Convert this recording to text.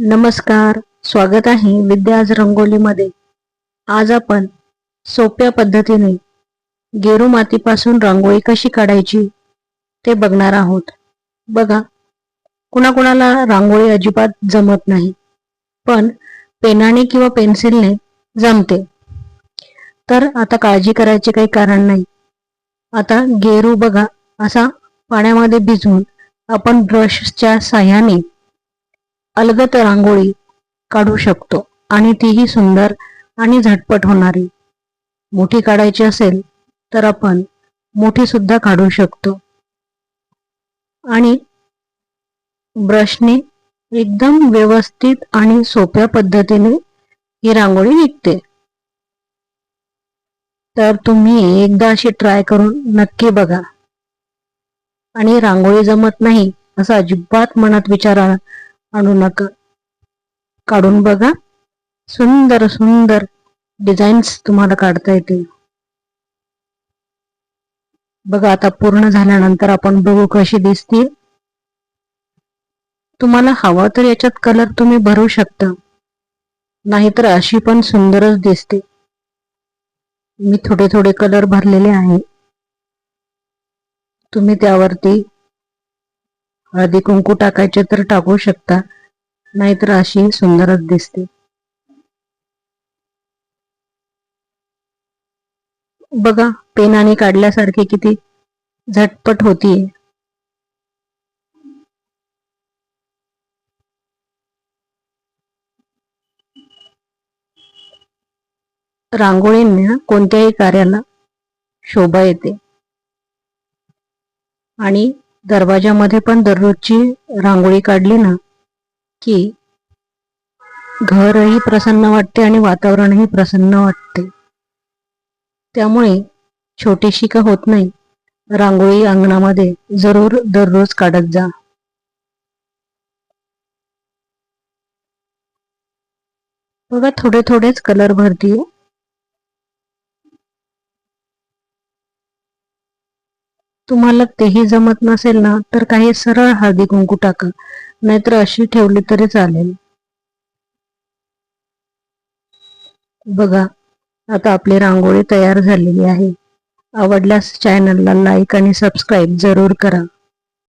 नमस्कार स्वागत आहे विद्याज रंगोलीमध्ये. आज आपण सोप्या पद्धतीने गेरू मातीपासून रांगोळी कशी काढायची ते बघणार आहोत. बघा कुणाकुणाला रांगोळी अजिबात जमत नाही पण पेनाने किंवा पेन्सिलने जमते. तर आता काळजी करायचे काही कारण नाही. आता गेरू बघा असा पाण्यामध्ये भिजवून आपण ब्रशच्या साह्याने अलगत रांगोळी काढू शकतो. आणि तीही सुंदर आणि झटपट होणारी. मोठी काढायची असेल तर आपण मोठी सुद्धा काढू शकतो. आणि ब्रशने एकदम व्यवस्थित आणि सोप्या पद्धतीने ही रांगोळी निघते. तर तुम्ही एकदा अशी ट्राय करून नक्की बघा. आणि रांगोळी जमत नाही असं अजिबात मनात विचार आणू नका. काढून बघा. सुंदर सुंदर डिझाईन्स तुम्हाला काढता येतील. बघा आता पूर्ण झाल्यानंतर आपण बघू कशी दिसतील. तुम्हाला हवा तर याच्यात कलर तुम्ही भरू शकता. नाहीतर अशी पण सुंदरच दिसते. मी थोडे थोडे कलर भरलेले आहे. तुम्ही त्यावरती हळदी कुंकू टाकायचे तर टाकू शकता नाहीतर अशी सुंदरच दिसते. बघा पेनाने काढल्यासारखे किती झटपट होतीये. रांगोळींना कोणत्याही कार्याला शोभा येते. आणि दरवाजामध्ये पण दररोजची रांगोळी काढली ना की घरही प्रसन्न वाटते आणि वातावरणही प्रसन्न वाटते. त्यामुळे छोटीशी का होत नाही रांगोळी अंगणामध्ये जरूर दररोज काढत जा. बघा थोडे थोडेच कलर भरतीये. तुम्हाला तेही जमत नसेल ना तर काही सरळ हळदी कुंकू टाका. नाहीतर अशी ठेवली तरी चालेल. बघा आता आपली रांगोळी तयार झालेली आहे. आवडल्यास चॅनलला लाईक आणि सबस्क्राईब जरूर करा.